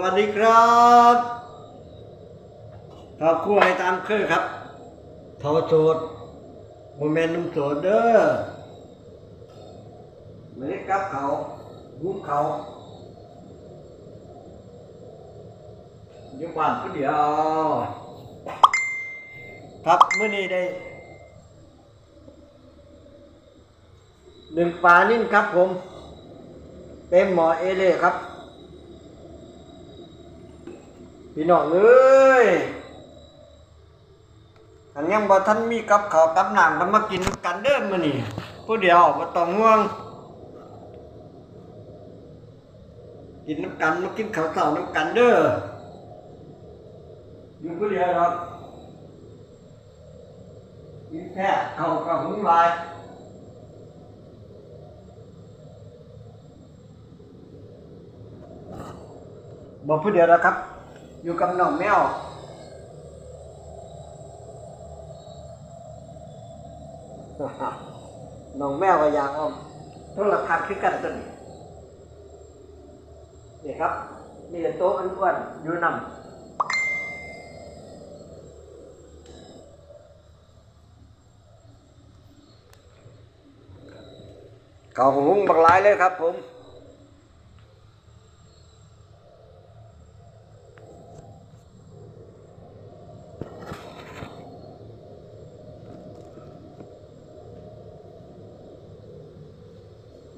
วัสดีครับข้าคั่วให้ตามเคยครับทาโสดโมเมนต์นุ่มโสดเด้อไม่ได้กับเขาหุบเขาอยู่บ้านผู้เดียวครับเมื่อนี้ได้หนึ่งปลานิ่นครับผม เต็มหมอเอเล่ครับ พี่น้องเอ้ยอันยังบ่ทันมีกับข้าวกับน้ำก็มากินกันเด้อมื้อนี้ผู้เดียวบ่ต้องห่วง กินน้ำกันมากินข้าวเช้าน้ำกันเด้ออยู่ผู้เดียวหรอกกินแค่ข้าวกับหุงลายบอกผู้เดียวนะครับ อยู่กับน้องแมวน้องแมวก็อยากเออมโทรทัศน์คือกันตัวนี้นี่ครับมีโต๊ะอันอ้วนอยู่นำเขาหุงบักหลายเลยครับผม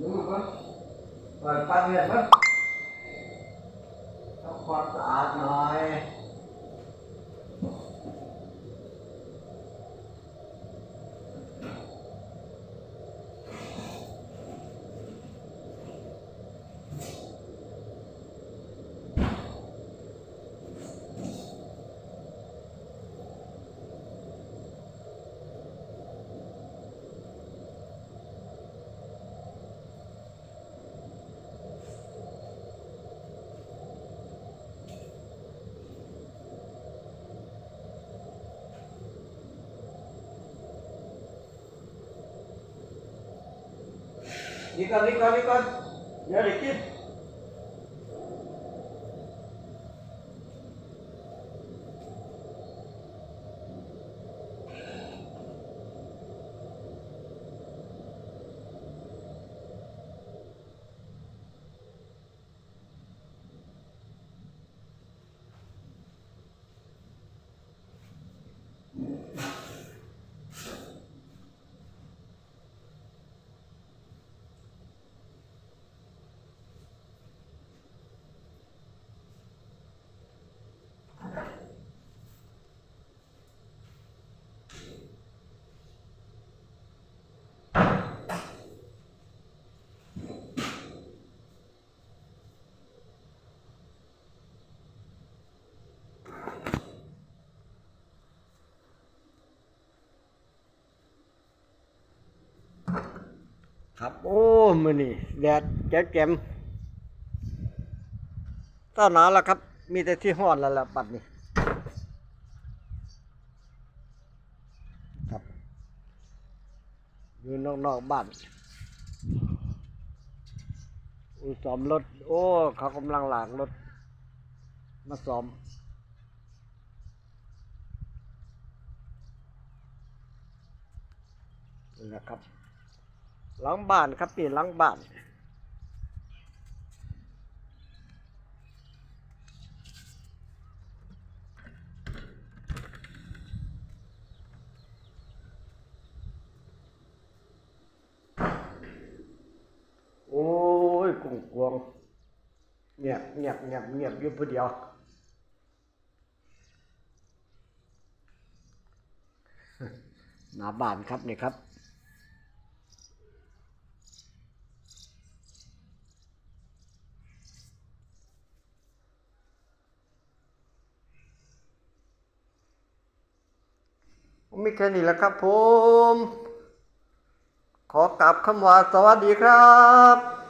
ดูมันเปิดปันเงินมันทำความสะอาดหน่อย นี่ก่อนนี่ ครับ โอ้มือนี่แดดแจ่แจ่มต้าหนาวแล้วครับ มีแต่ที่ห้อนแล้วล่ะปัดนี่ครับอยู่นอกๆบ้านอุซ้อมรถ โอ้ เขากำลังหลากรถ มาซ้อมนะครับ หลังบ้านครับนี่หลังบ้านโอ้ยกุ้งกวงเงียบเงียบเงียบเงียบอยู่ผู้เดียวหน้าบ้านครับนี่ครับ ผมมีแค่นี้แหละครับผม ขอกลับคำว่าสวัสดีครับ